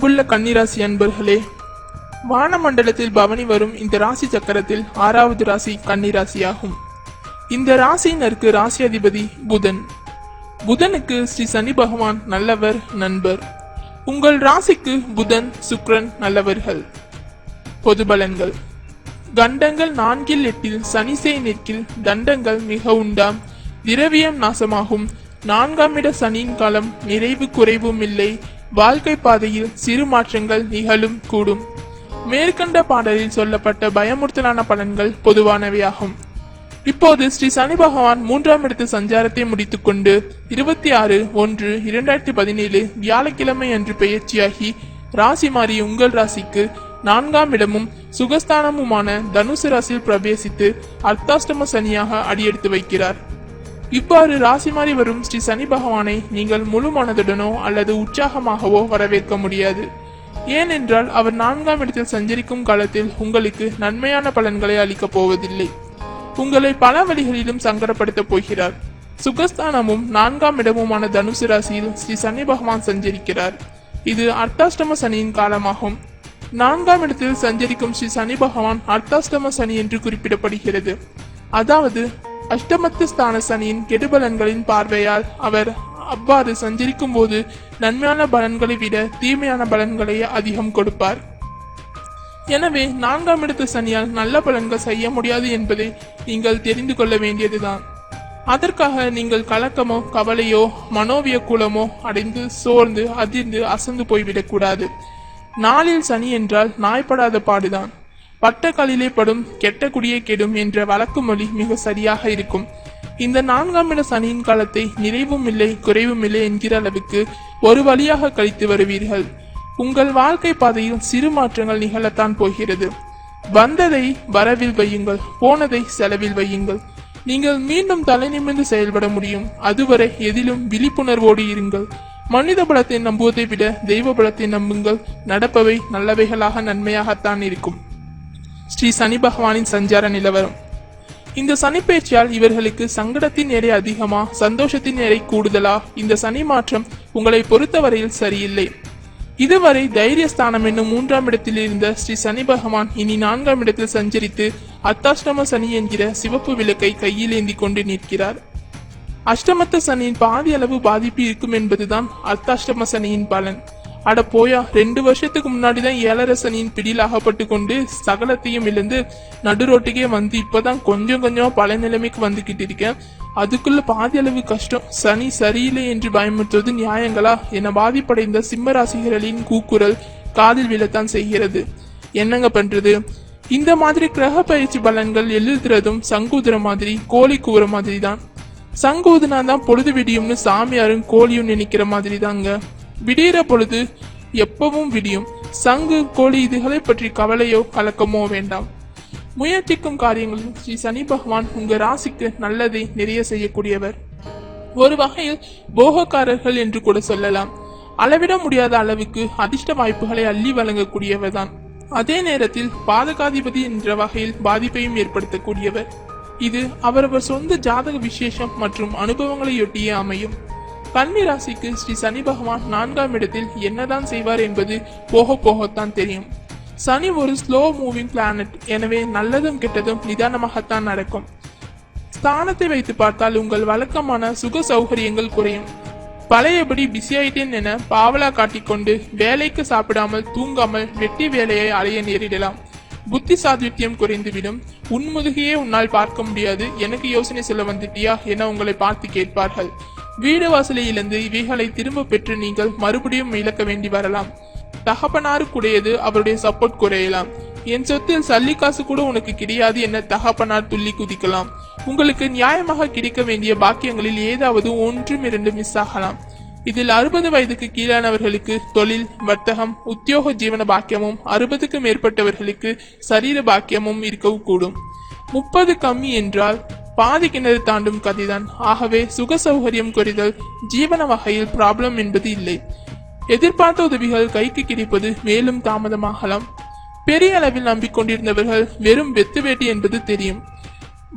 அன்புள்ள கன்னிராசி அன்பர்களே வானமண்டலத்தில் பவனி வரும் இந்த ராசி சக்கரத்தில் ஆறாவது ராசி கன்னிராசியாகும். இந்த ராசியினருக்கு ராசி அதிபதி புதன். புதனுக்கு ஸ்ரீ சனி பகவான் நல்லவர் நண்பர். உங்கள் ராசிக்கு புதன் சுக்ரன் நல்லவர்கள். பொது பலன்கள். கண்டங்கள் நான்கில் எட்டில் சனிசை நிற்கில் தண்டங்கள் மிக உண்டாம். திரவியம் நாசமாகும். நான்காம் இட சனியின் காலம் நிறைவு குறைவும் இல்லை. வாழ்க்கை பாதையில் சிறு மாற்றங்கள் நிகழும் கூடும். மேற்கண்ட பாடலில் சொல்லப்பட்ட பயமுறுத்தலான பலன்கள் பொதுவானவையாகும். இப்போது ஸ்ரீ சனி பகவான் மூன்றாம் இடத்து சஞ்சாரத்தை முடித்துக்கொண்டு இருபத்தி ஆறு ஒன்று இரண்டாயிரத்தி பதினேழு வியாழக்கிழமை அன்று பெயர்ச்சியாகி ராசி மாறி உங்கள் ராசிக்கு நான்காம் இடமும் சுகஸ்தானமுமான தனுசு ராசியில் பிரவேசித்து அர்த்தாஷ்டம சனியாக அடியெடுத்து வைக்கிறார். இவ்வாறு ராசி மாறி வரும் ஸ்ரீ சனி பகவானை நீங்கள் முழு மனதுடனோ அல்லது உற்சாகமாகவோ வரவேற்க முடியாது. ஏனென்றால் அவர் நான்காம் இடத்தில் சஞ்சரிக்கும் காலத்தில் உங்களுக்கு நன்மையான பலன்களை அளிக்கப் போவதில்லை. உங்களை பல வழிகளிலும் சங்கடப்படுத்தப் போகிறார். சுகஸ்தானமும் நான்காம் இடமுமான தனுசு ராசியில் ஸ்ரீ சனி பகவான் சஞ்சரிக்கிறார். இது அர்த்தாஷ்டம சனியின் காலமாகும். நான்காம் இடத்தில் சஞ்சரிக்கும் ஸ்ரீ சனி பகவான் அர்த்தாஷ்டம சனி என்று குறிப்பிடப்படுகிறது. அதாவது அஷ்டமத்து ஸ்தான சனியின் கெடுபலன்களின் பார்வையால் அவர் அவ்வாறு சஞ்சரிக்கும் போது நன்மையான பலன்களை விட தீமையான பலன்களை அதிகம் கொடுப்பார். எனவே நான்காம் இடத்து சனியால் நல்ல பலன்கள் செய்ய முடியாது என்பதை நீங்கள் தெரிந்து கொள்ள வேண்டியதுதான். அதற்காக நீங்கள் கலக்கமோ கவலையோ மனோவியக்குலமோ அடைந்து சோர்ந்து அதிர்ந்து அசந்து போய்விடக்கூடாது. நாளில் சனி என்றால் நாய்ப்படாத பாடுதான். பட்டகளிலே படும் கெட்ட குடியே கெடும் என்ற வழக்கு மொழி மிக சரியாக இருக்கும். இந்த நான்காம் இட சனியின் காலத்தை நிறைவும் இல்லை குறைவும் இல்லை என்கிற அளவுக்கு ஒரு வழியாக கழித்து வருவீர்கள். உங்கள் வாழ்க்கை பாதையில் சிறு மாற்றங்கள் நிகழத்தான் போகிறது. வந்ததை வரவில் வையுங்கள் போனதை செலவில் வையுங்கள். நீங்கள் மீண்டும் தலை நிமிர்ந்து செயல்பட முடியும். அதுவரை எதிலும் விழிப்புணர்வோடு இருங்கள். மனித பலத்தை நம்புவதை விட தெய்வ பலத்தை நம்புங்கள். நடப்பவை நல்லவைகளாக நன்மையாகத்தான் இருக்கும். ஸ்ரீ சனி பகவானின் சஞ்சார நிலவரம். இந்த சனி பயிற்சியால் இவர்களுக்கு சங்கடத்தின் எடை அதிகமா சந்தோஷத்தின் எடை கூடுதலா? இந்த சனி மாற்றம் உங்களை பொறுத்தவரையில் சரியில்லை. இதுவரை தைரியஸ்தானம் என்னும் மூன்றாம் இடத்தில் இருந்த ஸ்ரீ சனி பகவான் இனி நான்காம் இடத்தில் சஞ்சரித்து அத்தாஷ்டம சனி என்கிற சிவப்பு விளக்கை கையில் ஏந்தி கொண்டு நிற்கிறார். அஷ்டமத்த சனியின் பாதி அளவு பாதிப்பு இருக்கும் என்பதுதான் அர்த்தாஷ்டம சனியின் பலன். அட போயா ரெண்டு வருஷத்துக்கு முன்னாடி தான் ஏழரை பிடியில் அகப்பட்டு கொண்டு சகலத்தையும் இழந்து நடு ரோட்டுக்கே வந்து இப்பதான் கொஞ்சம் கொஞ்சமா பழைய நிலைமைக்கு வந்துகிட்டு இருக்கேன். அதுக்குள்ள பாதி அளவு கஷ்டம். சனி சரியில்லை என்று பயமுறுத்துவது நியாயங்களா? என பாதிப்படைந்த சிம்ம ராசிகளின் கூக்குரல் காதில் விழத்தான் செய்கிறது. என்னங்க பண்றது? இந்த மாதிரி கிரக பயிற்சி பலன்கள் எழுதுறதும் சங்கூதுற மாதிரி கோழி கூற மாதிரி தான் சங்கூதுனா தான் பொழுது விடியும்னு சாமியாரும் கோழியும் நினைக்கிற மாதிரி தாங்க விடியிற பொழுது எப்பவும் விடியும். சங்கு கோழி இதுகளை பற்றி கவலையோ கலக்கமோ வேண்டாம். முயற்சிக்கும் காரியங்களில் ஸ்ரீ சனி பகவான் உங்க ராசிக்கு நல்லதை நிறைய செய்யக்கூடியவர். ஒரு வகையில் போகக்காரர்கள் என்று கூட சொல்லலாம். அளவிட முடியாத அளவுக்கு அதிர்ஷ்ட வாய்ப்புகளை அள்ளி வழங்கக்கூடியவர் தான். அதே நேரத்தில் பாதகாதிபதி என்ற வகையில் பாதிப்பையும் ஏற்படுத்தக்கூடியவர். இது அவரவர் சொந்த ஜாதக விசேஷம் மற்றும் அனுபவங்களையொட்டியே அமையும். கன்னி ராசிக்கு ஸ்ரீ சனி பகவான் நான்காம் இடத்தில் என்னதான் செய்வார் என்பது போக போகத்தான் தெரியும். சனி ஒரு ஸ்லோ மூவிங் பிளானட் எனவே நல்லதும் கெட்டதும் நிதானமாகத்தான் நடக்கும். ஸ்தானத்தை வைத்து பார்த்தால் உங்கள் வழக்கமான சுக சௌகரியங்கள் குறையும். பழையபடி பிஸியாயிட்டேன் என பாவலா காட்டிக்கொண்டு வேலைக்கு சாப்பிடாமல் தூங்காமல் வெட்டி வேலையை அலைய நேரிடலாம். புத்தி சாதுரியம் குறைந்துவிடும். உன்முதுகையே உன்னால் பார்க்க முடியாது. எனக்கு யோசனை சொல்ல வந்துட்டியா என உங்களை பார்த்து கேட்பார்கள். வீடு வாசலை இழந்து இவைகளை திரும்ப பெற்று நீங்கள் மறுபடியும் இழக்க வேண்டி வரலாம். தகப்பனாருக்குடையது அவருடைய சப்போர்ட் குறையலாம். என் சொத்தில் சல்லி காசு கூட உனக்கு கிடையாது என தகப்பனார் துள்ளி குதிக்கலாம். உங்களுக்கு நியாயமாக கிடைக்க வேண்டிய பாக்கியங்களில் ஏதாவது ஒன்றும் இரண்டு மிஸ் ஆகலாம். இதில் அறுபது வயதுக்கு கீழானவர்களுக்கு தொழில் வர்த்தகம் உத்தியோக ஜீவன பாக்கியமும் அறுபதுக்கு மேற்பட்டவர்களுக்கு சரீர பாக்கியமும் இருக்கவும் கூடும் முப்பது கம்மி என்றால் பாதி கிணறு தாண்டும் கதைதான். ஆகவே சுக சௌகரியம் குறைதல் ஜீவன வகையில் ப்ராப்ளம் என்பது இல்லை. எதிர்பார்த்த உதவிகள் கைக்கு கிடைப்பது மேலும் தாமதமாகலாம். பெரிய அளவில் நம்பிக்கொண்டிருந்தவர்கள் வெறும் வெத்து வேட்டி என்பது தெரியும்.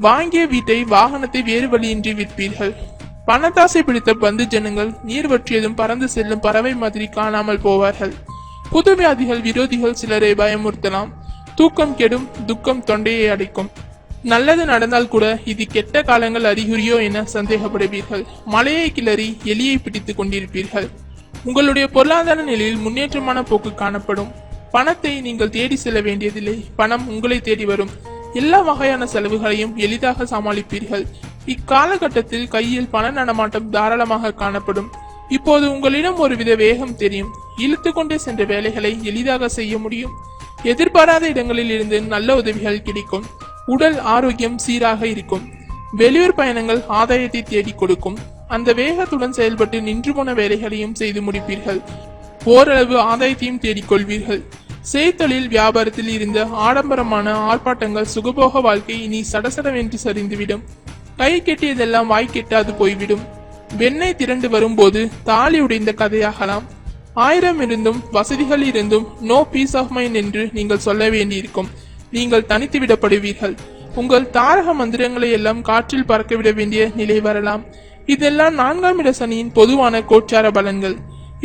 வாங்கிய வீட்டை வாகனத்தை வேறு வழியின்றி விற்பீர்கள். பணத்தாசை பிடித்த பந்து ஜனங்கள் நீர் வற்றியதும் பறந்து செல்லும் பறவை மாதிரி காணாமல் போவார்கள். புது வியாதிகள் விரோதிகள் சிலரை பயமுறுத்தலாம். தூக்கம் கெடும் துக்கம் தொண்டையை அடைக்கும். நல்லது நடந்தால் கூட இது கெட்ட காலங்கள் அறிகுறியோ என சந்தேகப்படுவீர்கள். மலையை கிளறி எலியை பிடித்துக் கொண்டிருப்பீர்கள். உங்களுடைய பொருளாதார நிலையில் முன்னேற்றமான போக்கு காணப்படும். பணத்தை நீங்கள் தேடி செல்ல வேண்டியதில்லை. பணம் உங்களை தேடி வரும். எல்லா வகையான செலவுகளையும் எளிதாக சமாளிப்பீர்கள். இக்காலகட்டத்தில் கையில் பண நடமாட்டம் தாராளமாக காணப்படும். இப்போது உங்களிடம் ஒருவித வேகம் தெரியும். இழுத்து கொண்டே சென்ற வேலைகளை எளிதாக செய்ய முடியும். எதிர்பாராத இடங்களில் இருந்து நல்ல உதவிகள் கிடைக்கும். உடல் ஆரோக்கியம் சீராக இருக்கும். வெளியூர் பயணங்கள் ஆதாயத்தை தேடி கொடுக்கும். அந்த வேகத்துடன் செயல்பட்டு நின்று போன வேலைகளையும் செய்து முடிப்பீர்கள். ஓரளவு ஆதாயத்தையும் தேடிக்கொள்வீர்கள் செய்தொழில் வியாபாரத்தில் இருந்த ஆடம்பரமான ஆர்ப்பாட்டங்கள் சுகபோக வாழ்க்கை இனி சடசடவென்று சரிந்துவிடும். கை கெட்டியதெல்லாம் வாய் கெட்டாது போய்விடும். வெண்ணெய் திரண்டு வரும்போது தாலி உடைந்த கதையாகலாம். ஆயிரம் இருந்தும் வசதிகள் இருந்தும் நோ பீஸ் ஆஃப் மைண்ட் என்று நீங்கள் சொல்ல வேண்டியிருக்கும். நீங்கள் தனித்து விடப்படுவீர்கள். உங்கள் தாரக மந்திரங்களை எல்லாம் காற்றில் பறக்கவிட வேண்டிய நிலை வரலாம். இதெல்லாம் நான்காம் இட சனியின் பொதுவான கோச்சார பலன்கள்.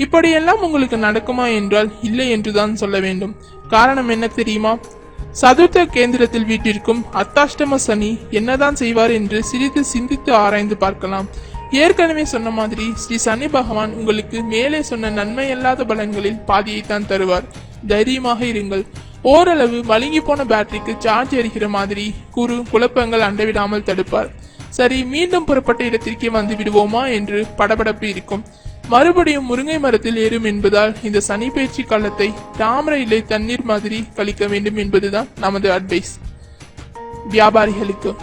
இப்படியெல்லாம் உங்களுக்கு நடக்குமா என்றால் இல்லை என்றுதான் சொல்ல வேண்டும். காரணம் என்ன தெரியுமா? சதுர்த்த கேந்திரத்தில் வீட்டிற்கும் அத்தாஷ்டம சனி என்னதான் செய்வார் என்று சிறிது சிந்தித்து ஆராய்ந்து பார்க்கலாம். ஏற்கனவே சொன்ன மாதிரி ஸ்ரீ சனி பகவான் உங்களுக்கு மேலே சொன்ன நன்மையல்லாத பலன்களில் பாதியைத்தான் தருவார். தைரியமாக இருங்கள். ஓரளவு மழுங்கி போன பேட்டரிக்கு சார்ஜ் எறிகிற மாதிரி குறு குழப்பங்கள் அண்டவிடாமல் தடுப்பார். சரி மீண்டும் புறப்பட்ட இடத்திற்கே வந்து விடுவோமா என்று படபடப்பு இருக்கும். மறுபடியும் முருங்கை மரத்தில் ஏறும் என்பதால் இந்த சனி பயிற்சி காலத்தை தாமரை இலை தண்ணீர் மாதிரி கழிக்க வேண்டும் என்பதுதான் நமது அட்வைஸ் வியாபாரிகளுக்கு.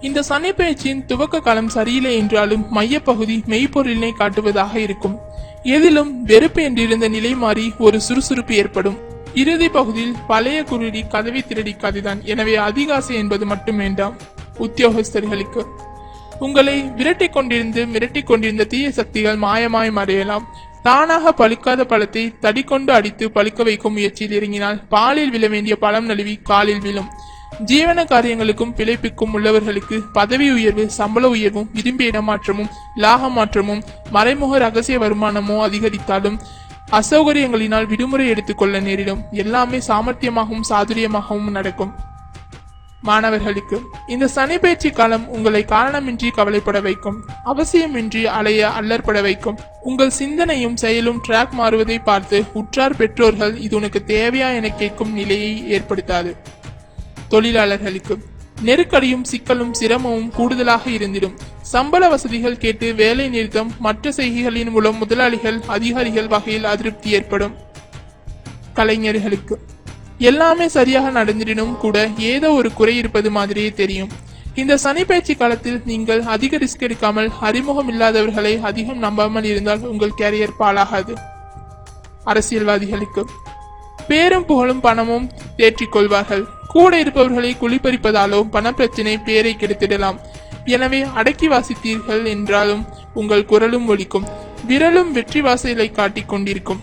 இந்த சனி பயிற்சியின் துவக்க காலம் சரியில்லை என்றாலும் மையப்பகுதி மெய்ப்பொருளினை காட்டுவதாக இருக்கும். எதிலும் வெறுப்பு என்றிருந்த நிலை மாறி ஒரு சுறுசுறுப்பு ஏற்படும். இறுதி பகுதியில் பழைய குருடி கதவை திருடி கதைதான் எனவே அதிகாசை என்பது மட்டும் வேண்டாம் உத்தியோகஸ்தர்களுக்கு. உங்களை விரட்டிக் கொண்டிருந்து மிரட்டி கொண்டிருந்த தீய சக்திகள் மாயமாய் மறையலாம். தானாக பழுக்காத பழத்தை தடிக்கொண்டு அடித்து பழுக்க வைக்கும் முயற்சியில் இறங்கினால் பாலில் விழ வேண்டிய பழம் நழுவி காலில் விழும். ஜீவன காரியங்களுக்கும் பிழைப்புக்கும் உள்ளவர்களுக்கு பதவி உயர்வு சம்பள உயர்வும் விரும்பிய இடமாற்றமும் லாக மாற்றமும் மறைமுக ரகசிய வருமானமோ அதிகரித்தாலும் அசௌகரியங்களினால் விடுமுறை எடுத்துக்கொள்ள நேரிடும். எல்லாமே சாமர்த்தியமாகவும் சாதுரியமாகவும் நடக்கும். மாணவர்களுக்கு இந்த சனி பயிற்சி காலம் உங்களை காரணமின்றி கவலைப்பட வைக்கும். அவசியமின்றி அலைய அல்லற்பட வைக்கும். உங்கள் சிந்தனையும் செயலும் ட்ராக் மாறுவதை பார்த்து உற்றார் பெற்றோர்கள் இது உனக்கு தேவையா என கேட்கும் நிலையை ஏற்படுத்தாது. தொழிலாளர்களுக்கு நெருக்கடியும் சிக்கலும் சிரமமும் கூடுதலாக இருந்திடும். சம்பள வசதிகள் கேட்டு வேலை நிறுத்தம் மற்ற செய்கைகளின் மூலம் முதலாளிகள் அதிகாரிகள் வகையில் அதிருப்தி ஏற்படும். கலைஞர்களுக்கு. எல்லாமே சரியாக நடந்திடனும் கூட ஏதோ ஒரு குறை இருப்பது மாதிரியே தெரியும். இந்த சனி பயிற்சி காலத்தில் நீங்கள் அதிக ரிஸ்க் எடுக்காமல் அறிமுகம் இல்லாதவர்களை அதிகம் நம்பாமல் இருந்தால் உங்கள் கேரியர் பாழாகாது. அரசியல்வாதிகளுக்கு. பேரும் புகழும் பணமும் தேற்றிக் கொள்வார்கள் கூட இருப்பவர்களை குளிப்பறிப்பதாலோ பணப்பிரச்சினை பேரை கெடுத்திடலாம். எனவே அடக்கி வாசித்தீர்கள் என்றாலும் உங்கள் குரலும் ஒலிக்கும். விரலும் வெற்றி வாசலை காட்டிக் கொண்டிருக்கும்.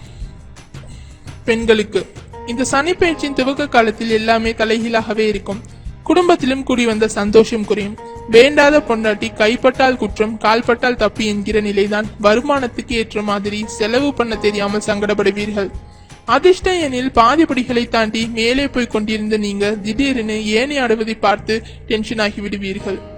பெண்களுக்கு இந்த சனி பயிற்சியின் துவக்க காலத்தில் எல்லாமே தலைகீழாகவே இருக்கும். குடும்பத்திலும் கூடி வந்த சந்தோஷம் குறையும். வேண்டாத பொண்டாட்டி கைப்பட்டால் குற்றம் கால்பட்டால் தப்பி என்கிற நிலைதான் வருமானத்துக்கு ஏற்ற மாதிரி செலவு பண்ண தெரியாமல் சங்கடப்படுவீர்கள். அதிர்ஷ்ட எனில் பாதிப்படிகளை தாண்டி மேலே போய் கொண்டிருந்த நீங்க திடீரென ஏணி ஆடுவதை பார்த்து டென்ஷன் ஆகி விடுவீர்கள்.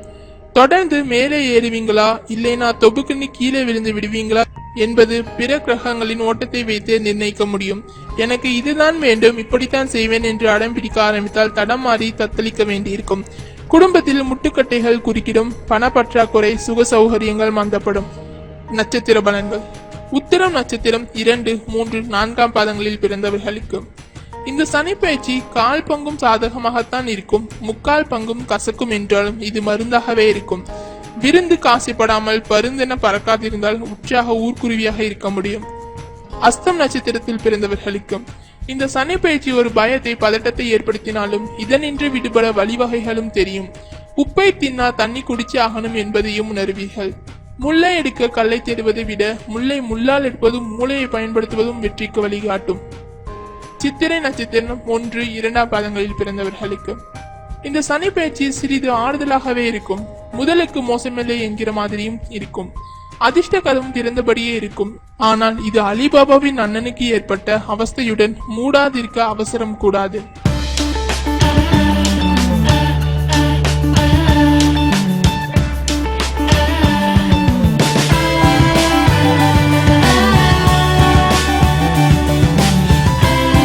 தொடர்ந்து மேலே ஏறுவீங்களா? இல்லைனா தொபுக்குன்னு கீழே விழுந்து விடுவீங்களா? என்பது பிற கிரகங்களின் ஓட்டத்தை வைத்து நிர்ணயிக்க முடியும். எனக்கு இதுதான் வேண்டும் இப்படித்தான் செய்வேன் என்று அடம் பிடிக்க ஆரம்பித்தால் தடம் மாறி தத்தளிக்க வேண்டியிருக்கும். குடும்பத்தில் முட்டுக்கட்டைகள் குறுக்கிடும் பணப்பற்றாக்குறை சுக சௌகரியங்கள் மந்தப்படும். நட்சத்திர பலன்கள். உத்திரம் நட்சத்திரம் இரண்டு மூன்று நான்காம் பாதங்களில் பிறந்தவர்களுக்கு. இந்த சனி பயிற்சி கால் பங்கும் சாதகமாகத்தான் இருக்கும். முக்கால் பங்கும் கசக்கும் என்றாலும் இது மருந்தாகவே இருக்கும். விருந்து காசிப்படாமல் பருந்தென பறக்காதிருந்தால் உற்சாக ஊர்க்குருவியாக இருக்க முடியும். அஸ்தம் நட்சத்திரத்தில் பிறந்தவர்களுக்கும் இந்த சனி பயிற்சி ஒரு பயத்தை பதட்டத்தை ஏற்படுத்தினாலும் இதனின்று விடுபட வழிவகைகளும் தெரியும். உப்பை தின்னா தண்ணி குடிச்சு ஆகணும் என்பதையும் உணர்வீர்கள். முல்லை எடுக்க கல்லை தேடுவதை விட முல்லை முள்ளால் எடுப்பதும் மூளையை பயன்படுத்துவதும் வெற்றிக்கு வழிகாட்டும். சித்திரை நட்சத்திரம் ஒன்று இரண்டாம் பாதங்களில் பிறந்தவர்களுக்கு. இந்த சனி பயிற்சி சிறிது ஆறுதலாகவே இருக்கும். முதலுக்கு மோசமில்லை என்கிற மாதிரியும் இருக்கும். அதிர்ஷ்ட கதவும் திறந்தபடியே இருக்கும். ஆனால் இது அலிபாபாவின் அண்ணனுக்கு ஏற்பட்ட அவஸ்தையுடன் மூடாதிருக்க அவசரம் கூடாது.